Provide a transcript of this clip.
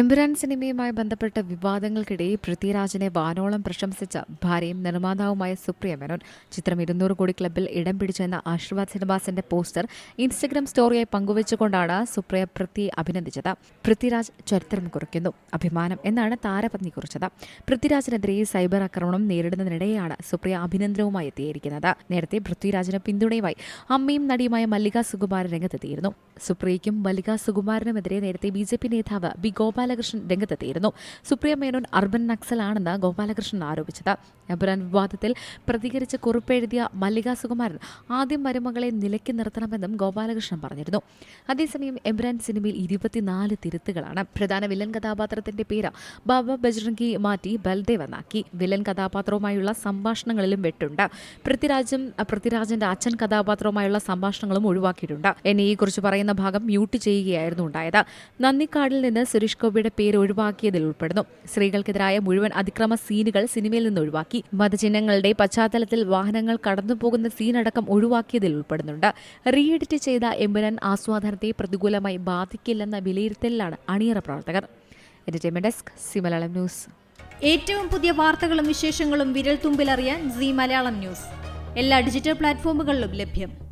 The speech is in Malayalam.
എമ്പുരാൻ സിനിമയുമായി ബന്ധപ്പെട്ട വിവാദങ്ങൾക്കിടയിൽ പൃഥ്വിരാജിനെ വാനോളം പ്രശംസിച്ച ഭാര്യയും നിർമ്മാതാവുമായ സുപ്രിയ മേനോൻ ചിത്രം ഇരുന്നൂറ് കോടി ക്ലബിൽ ഇടം പിടിച്ചെന്ന ആശീർവാദ് സിനിമാസിന്റെ പോസ്റ്റർ ഇൻസ്റ്റഗ്രാം സ്റ്റോറിയായി പങ്കുവച്ചുകൊണ്ടാണ് സുപ്രിയ പൃഥ്വിയെ അഭിനന്ദിച്ചത്. പൃഥ്വിരാജ് ചരിത്രം കുറിക്കുന്നു അഭിമാനം എന്നാണ് താരപത്നി കുറിച്ചത്. പൃഥ്വിരാജിനെതിരെ സൈബർ ആക്രമണം നേരിടുന്നതിനിടെയാണ് സുപ്രിയ അഭിനന്ദനവുമായി എത്തിയിരിക്കുന്നത്. നേരത്തെ പൃഥ്വിരാജിന് പിന്തുണയുമായി അമ്മയും നടിയുമായ മല്ലിക സുകുമാരൻ രംഗത്തെത്തിയിരുന്നു. സുപ്രിയയ്ക്കും മല്ലിക സുകുമാരനുമെതിരെ നേരത്തെ ബി നേതാവ് ബി ഗോപാലകൃഷ്ണൻ രംഗത്തെത്തിയിരുന്നു. സുപ്രിയ മേനോൻ അർബൻ നക്സലാണെന്ന് ഗോപാലകൃഷ്ണൻ ആരോപിച്ചത്. എമ്പുരാൻ വിവാദത്തിൽ പ്രതികരിച്ച് കുറിപ്പെഴുതിയ മല്ലിക സുകുമാരൻ ആദ്യം മരുമകളെ നിലയ്ക്ക് നിർത്തണമെന്നും ഗോപാലകൃഷ്ണൻ പറഞ്ഞിരുന്നു. അതേസമയം എബ്രാൻ സിനിമയിൽ ഇരുപത്തിനാല് തിരുത്തുകളാണ് പ്രധാന വില്ലൻ കഥാപാത്രത്തിന്റെ പേര് ബാബ ബജ്രംഗി മാറ്റി ബൽദേവ് എന്നാക്കി വില്ലൻ കഥാപാത്രവുമായുള്ള സംഭാഷണങ്ങളിലും വെട്ടുണ്ട്. പൃഥ്വിരാജും പൃഥ്വിരാജന്റെ അച്ഛൻ കഥാപാത്രവുമായുള്ള സംഭാഷണങ്ങളും ഒഴിവാക്കിയിട്ടുണ്ട്. എന്നെ ഈ കുറിച്ച് പറയുന്ന ഭാഗം മ്യൂട്ട് ചെയ്യുകയായിരുന്നു ഉണ്ടായത്. നന്ദിക്കാടിൽ നിന്ന് സുരേഷ് ഗോപിയുടെ പേര് ഒഴിവാക്കിയതിൽ ഉൾപ്പെടുന്നു. സ്ത്രീകൾക്കെതിരായ മുഴുവൻ അതിക്രമ സീനുകൾ സിനിമയിൽ നിന്ന് ഒഴിവാക്കി. മതചിഹ്നങ്ങളുടെ പശ്ചാത്തലത്തിൽ വാഹനങ്ങൾ കടന്നുപോകുന്ന സീനടക്കം ഒഴിവാക്കിയതിൽ ഉൾപ്പെടുന്നുണ്ട്. റീഎഡിറ്റ് ചെയ്ത എമ്പുരാൻ ആസ്വാദനത്തെ പ്രതികൂലമായി ബാധിക്കില്ലെന്ന വിലയിരുത്തലിലാണ് അണിയറ പ്രവർത്തകർ. Entertainment desk C news. ഏറ്റവും പുതിയ വാർത്തകളും വിശേഷങ്ങളും വിരൽ തുമ്പിലറിയാൻ സി മലയാളം ന്യൂസ്. എല്ലാ ഡിജിറ്റൽ പ്ലാറ്റ്ഫോമുകളിലും ലഭ്യം.